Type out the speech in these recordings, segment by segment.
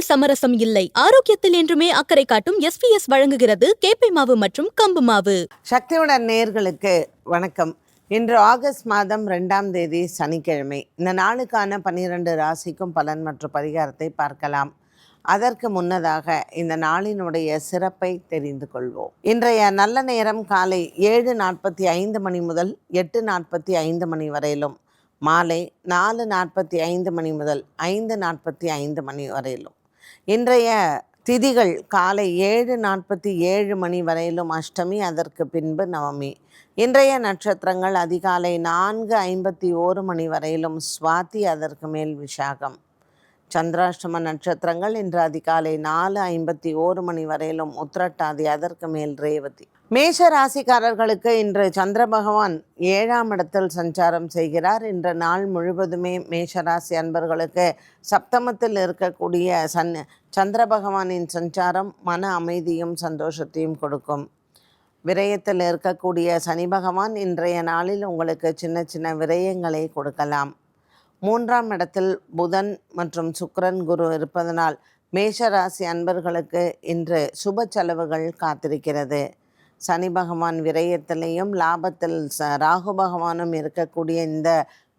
உணவில் சமரசம் இல்லை. ஆரோக்கியத்தில் என்றுமே அக்கறை காட்டும் எஸ்பிஎஸ் வழங்குகிறது கேப்பை மாவு மற்றும் கம்பு மாவு. சக்தியுடன் நேர்களுக்கு வணக்கம். இன்று ஆகஸ்ட் மாதம் ரெண்டாம் தேதி சனிக்கிழமை. இந்த நாளுக்கான பன்னிரண்டு ராசிக்கும் பலன் மற்றும் பரிகாரத்தை பார்க்கலாம். அதற்கு முன்னதாக இந்த நாளினுடைய சிறப்பை தெரிந்து கொள்வோம். இன்றைய நல்ல நேரம் காலை ஏழு நாற்பத்தி ஐந்து மணி முதல் எட்டு நாற்பத்தி ஐந்து மணி வரையிலும். மாலை நாலு நாற்பத்தி ஐந்து மணி முதல் ஐந்து நாற்பத்தி ஐந்து மணி வரையிலும். இன்றைய திதிகள் காலை ஏழு நாற்பத்தி ஏழு மணி வரையிலும் அஷ்டமி அதற்கு பின்பு நவமி. இன்றைய நட்சத்திரங்கள் அதிகாலை நான்கு ஐம்பத்தி ஓரு மணி வரையிலும் சுவாதி அதற்கு மேல் விசாகம். சந்திராஷ்டம நட்சத்திரங்கள் இன்று அதிகாலை நாலு ஐம்பத்தி ஓரு மணி வரையிலும் உத்திரட்டாதி அதற்கு மேல் ரேவதி. மேஷ ராசிக்காரர்களுக்கு இன்று சந்திர பகவான் ஏழாம் இடத்தில் சஞ்சாரம் செய்கிறார். இன்று நாள் முழுவதுமே மேஷ ராசி அன்பர்களுக்கு சப்தமத்தில் இருக்கக்கூடிய சன் சந்திர பகவானின் சஞ்சாரம் மன அமைதியும் சந்தோஷத்தையும் கொடுக்கும். விரயத்தில் இருக்கக்கூடிய சனி பகவான் இன்றைய நாளில் உங்களுக்கு சின்ன சின்ன விரயங்களை கொடுக்கலாம். மூன்றாம் இடத்தில் புதன் மற்றும் சுக்கரன் குரு இருப்பதனால் மேஷராசி அன்பர்களுக்கு இன்று சுப செலவுகள் காத்திருக்கிறது. சனி பகவான் விரயத்திலையும் லாபத்தில் ச ராகு பகவானும் இருக்கக்கூடிய இந்த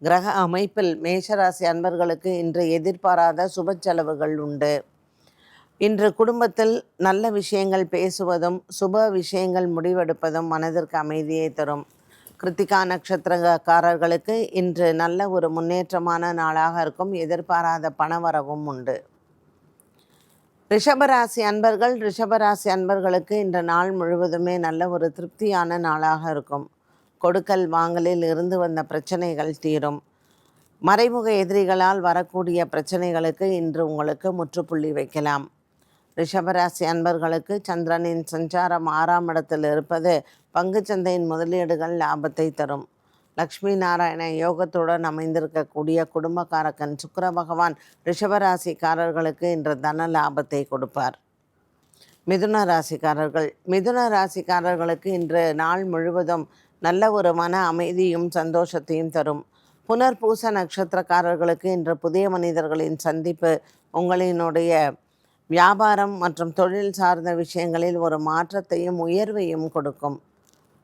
கிரக அமைப்பில் மேஷராசி அன்பர்களுக்கு இன்று எதிர்பாராத சுப செலவுகள் உண்டு. இன்று குடும்பத்தில் நல்ல விஷயங்கள் பேசுவதும் சுப விஷயங்கள் முடிவெடுப்பதும் மனதிற்கு அமைதியை தரும். கிருத்திகா நட்சத்திரக்காரர்களுக்கு இன்று நல்ல ஒரு முன்னேற்றமான நாளாக இருக்கும். எதிர்பாராத பணவரவும் உண்டு. ரிஷபராசி அன்பர்கள் ரிஷபராசி அன்பர்களுக்கு இந்த நாள் முழுவதுமே நல்ல ஒரு திருப்தியான நாளாக இருக்கும். கொடுக்கல் வாங்கலில் இருந்து வந்த பிரச்சனைகள் தீரும். மறைமுக எதிரிகளால் வரக்கூடிய பிரச்சனைகளுக்கு இன்று உங்களுக்கு முற்றுப்புள்ளி வைக்கலாம். ரிஷபராசி அன்பர்களுக்கு சந்திரனின் சஞ்சாரம் ஆறாம் இடத்தில் இருப்பது பங்குச்சந்தையின் முதலீடுகள் லாபத்தை தரும். லக்ஷ்மி நாராயண யோகத்துடன் அமைந்திருக்கக்கூடிய குடும்பக்காரக்கன் சுக்கர பகவான் ரிஷபராசிக்காரர்களுக்கு இன்று தன லாபத்தை கொடுப்பார். மிதுன ராசிக்காரர்கள். மிதுன ராசிக்காரர்களுக்கு இன்று நாள் முழுவதும் நல்ல ஒரு மன அமைதியும் சந்தோஷத்தையும் தரும். புனர்பூச நட்சத்திரக்காரர்களுக்கு இன்று புதிய மனிதர்களின் சந்திப்பு உங்களினுடைய வியாபாரம் மற்றும் தொழில் சார்ந்த விஷயங்களில் ஒரு மாற்றத்தையும் உயர்வையும் கொடுக்கும்.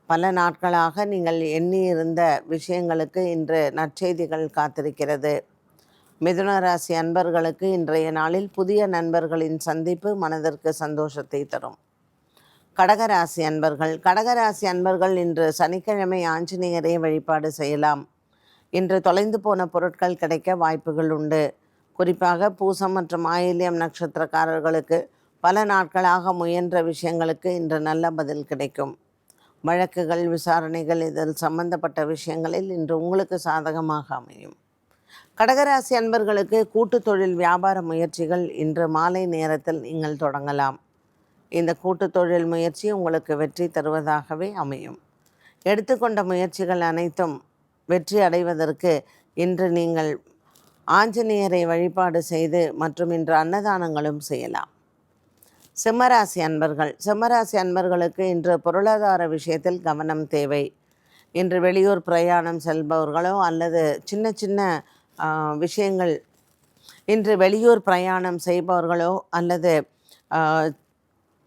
பல நாட்களாக நீங்கள் எண்ணியிருந்த விஷயங்களுக்கு இன்று நற்செய்திகள் காத்திருக்கிறது. மிதுன ராசி அன்பர்களுக்கு இன்றைய நாளில் புதிய நண்பர்களின் சந்திப்பு மனதிற்கு சந்தோஷத்தை தரும். கடகராசி அன்பர்கள் கடகராசி அன்பர்கள் இன்று சனிக்கிழமை ஆஞ்சநேயரை வழிபாடு செய்யலாம். இன்று தொலைந்து போன பொருட்கள் கிடைக்க வாய்ப்புகள் உண்டு. குறிப்பாக பூசம் மற்றும் ஆயில்யம் நட்சத்திரக்காரர்களுக்கு பல நாட்களாக முயன்ற விஷயங்களுக்கு இன்று நல்ல பதில் கிடைக்கும். வழக்குகள் விசாரணைகள் இதில் சம்பந்தப்பட்ட விஷயங்களில் இன்று உங்களுக்கு சாதகமாக அமையும். கடகராசி அன்பர்களுக்கு கூட்டு தொழில் வியாபார முயற்சிகள் இன்று மாலை நேரத்தில் நீங்கள் தொடங்கலாம். இந்த கூட்டு தொழில் முயற்சி உங்களுக்கு வெற்றி தருவதாகவே அமையும். எடுத்துக்கொண்ட முயற்சிகள் அனைத்தும் வெற்றி அடைவதற்கு இன்று நீங்கள் ஆஞ்சநேயரை வழிபாடு செய்து மற்றும் இன்று அன்னதானங்களும் செய்யலாம். சிம்மராசி அன்பர்கள். சிம்மராசி அன்பர்களுக்கு இன்று பொருளாதார விஷயத்தில் கவனம் தேவை. இன்று வெளியூர் பிரயாணம் செல்பவர்களோ அல்லது சின்ன சின்ன விஷயங்கள் இன்று வெளியூர் பிரயாணம் செய்பவர்களோ அல்லது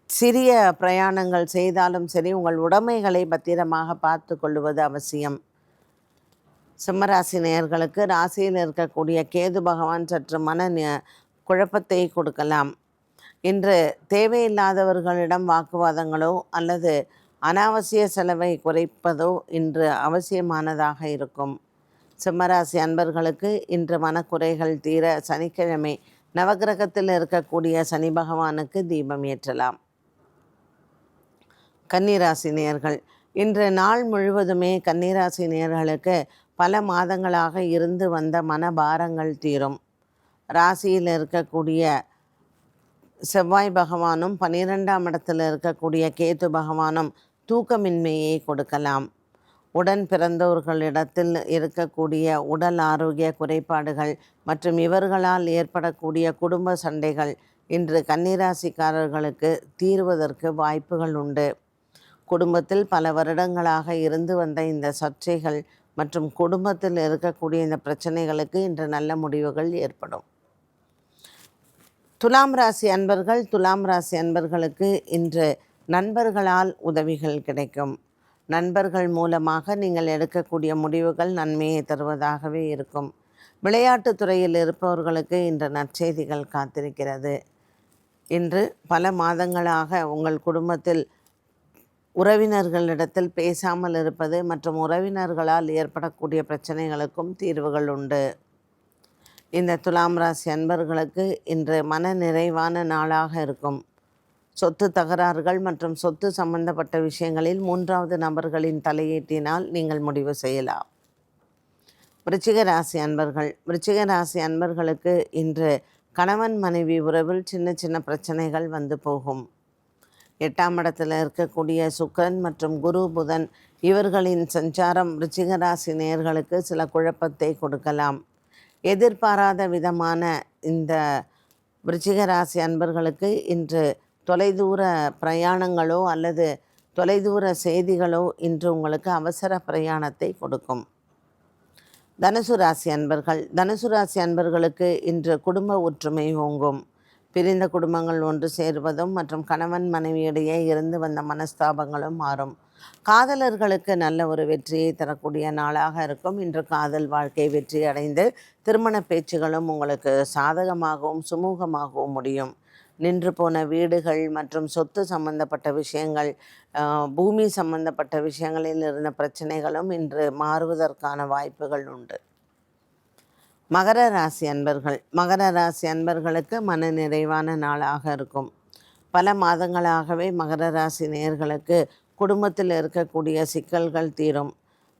சிறிய பிரயாணங்கள் செய்தாலும் சரி உங்கள் உடைமைகளை பத்திரமாக பார்த்து கொள்வது அவசியம். சிம்மராசி நேயர்களுக்கு ராசியில் இருக்கக்கூடிய கேது பகவான் சற்று மன குழப்பத்தை கொடுக்கலாம். இன்று தேவையில்லாதவர்களிடம் வாக்குவாதங்களோ அல்லது அனாவசிய செலவை குறைப்பதோ இன்று அவசியமானதாக இருக்கும். சிம்மராசி அன்பர்களுக்கு இன்று மனக்குறைகள் தீர சனிக்கிழமை நவகிரகத்தில் இருக்கக்கூடிய சனி பகவானுக்கு தீபம் ஏற்றலாம். கன்னிராசி நேர்கள் இன்று நாள் முழுவதுமே கன்னிராசி நேர்களுக்கு பல மாதங்களாக இருந்து வந்த மனபாரங்கள் தீரும். ராசியில் இருக்கக்கூடிய செவ்வாய் பகவானும் பன்னிரெண்டாம் இடத்தில் இருக்கக்கூடிய கேது பகவானும் தூக்கமின்மையை கொடுக்கலாம். உடன் பிறந்தவர்களிடத்தில் இருக்கக்கூடிய உடல் ஆரோக்கிய குறைபாடுகள் மற்றும் இவர்களால் ஏற்படக்கூடிய குடும்ப சண்டைகள் இன்று கன்னிராசிக்காரர்களுக்கு தீர்வதற்கு வாய்ப்புகள் உண்டு. குடும்பத்தில் பல வருடங்களாக இருந்து வந்த இந்த சர்ச்சைகள் மற்றும் குடும்பத்தில் இருக்கக்கூடிய இந்த பிரச்சனைகளுக்கு இன்று நல்ல முடிவுகள் ஏற்படும். துலாம் ராசி அன்பர்கள் துலாம் ராசி அன்பர்களுக்கு இன்று நண்பர்களால் உதவிகள் கிடைக்கும். நண்பர்கள் மூலமாக நீங்கள் எடுக்கக்கூடிய முடிவுகள் நன்மையை தருவதாகவே இருக்கும். விளையாட்டுத் துறையில் இருப்பவர்களுக்கு இன்று நற்செய்திகள் காத்திருக்கிறது. இன்று பல மாதங்களாக உங்கள் குடும்பத்தில் உறவினர்களிடத்தில் பேசாமல் இருப்பது மற்றும் உறவினர்களால் ஏற்படக்கூடிய பிரச்சனைகளுக்கும் தீர்வுகள் உண்டு. இந்த துலாம் ராசி அன்பர்களுக்கு இன்று மன நிறைவான நாளாக இருக்கும். சொத்து தகராறுகள் மற்றும் சொத்து சம்பந்தப்பட்ட விஷயங்களில் மூன்றாவது நபர்களின் தலையீட்டினால் நீங்கள் முடிவு செய்யலாம். விருச்சிக ராசி அன்பர்கள். விருச்சிக ராசி அன்பர்களுக்கு இன்று கணவன் மனைவி உறவில் சின்ன சின்ன பிரச்சனைகள் வந்து போகும். எட்டாம் இடத்தில் இருக்கக்கூடிய சுக்கிரன் மற்றும் குரு புதன் இவர்களின் சஞ்சாரம் ரிச்சிகராசி நேர்களுக்கு நேயர்களுக்கு சில குழப்பத்தை கொடுக்கலாம். எதிர்பாராத விதமான இந்த விருச்சிகராசி அன்பர்களுக்கு இன்று தொலைதூர பிரயாணங்களோ அல்லது தொலைதூர செய்திகளோ இன்று உங்களுக்கு அவசர பிரயாணத்தை கொடுக்கும். தனுசு ராசி அன்பர்கள் தனுசு ராசி அன்பர்களுக்கு இன்று குடும்ப ஒற்றுமை ஓங்கும். பிரிந்த குடும்பங்கள் ஒன்று சேருவதும் மற்றும் கணவன் மனைவியிடையே இருந்து வந்த மனஸ்தாபங்களும் மாறும். காதலர்களுக்கு நல்ல ஒரு வெற்றியை தரக்கூடிய நாளாக இருக்கும். இன்று காதல் வாழ்க்கை வெற்றி அடைந்து திருமண பேச்சுகளும் உங்களுக்கு சாதகமாகவும் சுமூகமாகவும் முடியும். நின்று போன வீடுகள் மற்றும் சொத்து சம்பந்தப்பட்ட விஷயங்கள் பூமி சம்பந்தப்பட்ட விஷயங்களில் இருந்த பிரச்சனைகளும் இன்று மாறுவதற்கான வாய்ப்புகள் உண்டு. மகர ராசி அன்பர்கள். மகர ராசி அன்பர்களுக்கு மன நிறைவான நாளாக இருக்கும். பல மாதங்களாகவே மகர ராசி நேர்களுக்கு குடும்பத்தில் இருக்கக்கூடிய சிக்கல்கள் தீரும்.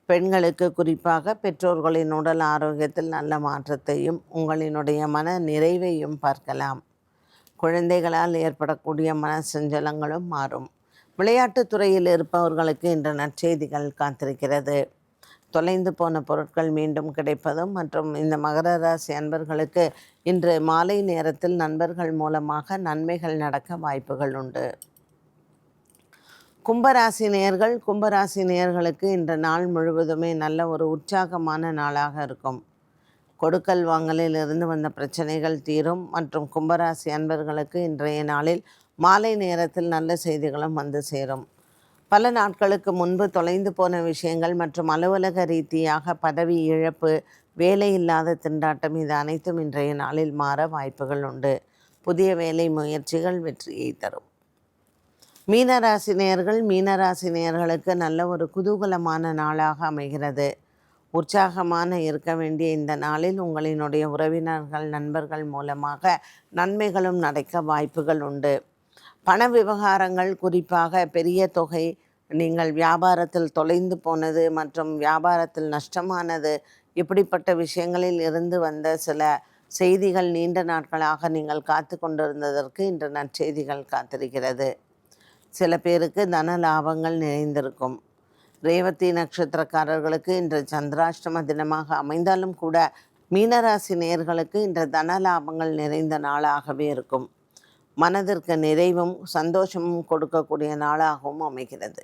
பெண்களுக்கு குறிப்பாக பெற்றோர்களின் உடல் ஆரோக்கியத்தில் நல்ல மாற்றத்தையும் உங்களினுடைய மன நிறைவையும் பார்க்கலாம். குழந்தைகளால் ஏற்படக்கூடிய மன சஞ்சலங்களும் மாறும். விளையாட்டுத் துறையில் இருப்பவர்களுக்கு இன்று நற்செய்திகள் காத்திருக்கிறது. தொலைந்து போன பொருட்கள் மீண்டும் கிடைப்பதும் மற்றும் இந்த மகர ராசி அன்பர்களுக்கு இன்று மாலை நேரத்தில் நண்பர்கள் மூலமாக நன்மைகள் நடக்க வாய்ப்புகள் உண்டு. கும்பராசி நேயர்கள் கும்பராசி நேயர்களுக்கு இந்த நாள் முழுவதுமே நல்ல ஒரு உற்சாகமான நாளாக இருக்கும். கொடுக்கல் வாங்கலில் இருந்து வந்த பிரச்சனைகள் தீரும் மற்றும் கும்பராசி அன்பர்களுக்கு இன்றைய நாளில் மாலை நேரத்தில் நல்ல செய்திகளும் வந்து சேரும். பல நாட்களுக்கு முன்பு தொலைந்து போன விஷயங்கள் மற்றும் அலுவலக ரீதியாக பதவி இழப்பு வேலை இல்லாத திண்டாட்டம் இது அனைத்தும் இன்றைய நாளில் மாற வாய்ப்புகள் உண்டு. புதிய வேலை முயற்சிகள் வெற்றியை தரும். மீனராசினியர்கள் மீனராசினியர்களுக்கு நல்ல ஒரு குதூகலமான நாளாக அமைகிறது. உற்சாகமான இருக்க வேண்டிய இந்த நாளில் உங்களினுடைய உறவினர்கள் நண்பர்கள் மூலமாக நன்மைகளும் நடக்க வாய்ப்புகள் உண்டு. பண விவகாரங்கள் குறிப்பாக பெரிய தொகை நீங்கள் வியாபாரத்தில் தொலைந்து போனது மற்றும் வியாபாரத்தில் நஷ்டமானது இப்படிப்பட்ட விஷயங்களில் இருந்து வந்த சில செய்திகள் நீண்ட நாட்களாக நீங்கள் காத்து கொண்டிருந்ததற்கு இன்று நற்செய்திகள் காத்திருக்கிறது. சில பேருக்கு தன லாபங்கள் நிறைந்திருக்கும். ரேவதி நட்சத்திரக்காரர்களுக்கு இன்று சந்திராஷ்டம தினமாக அமைந்தாலும் கூட மீனராசி நேயர்களுக்கு இன்று தன லாபங்கள் நிறைந்த நாளாகவே இருக்கும். மனதிற்கு நிறைவும் சந்தோஷமும் கொடுக்கக்கூடிய நாளாகவும் அமைகிறது.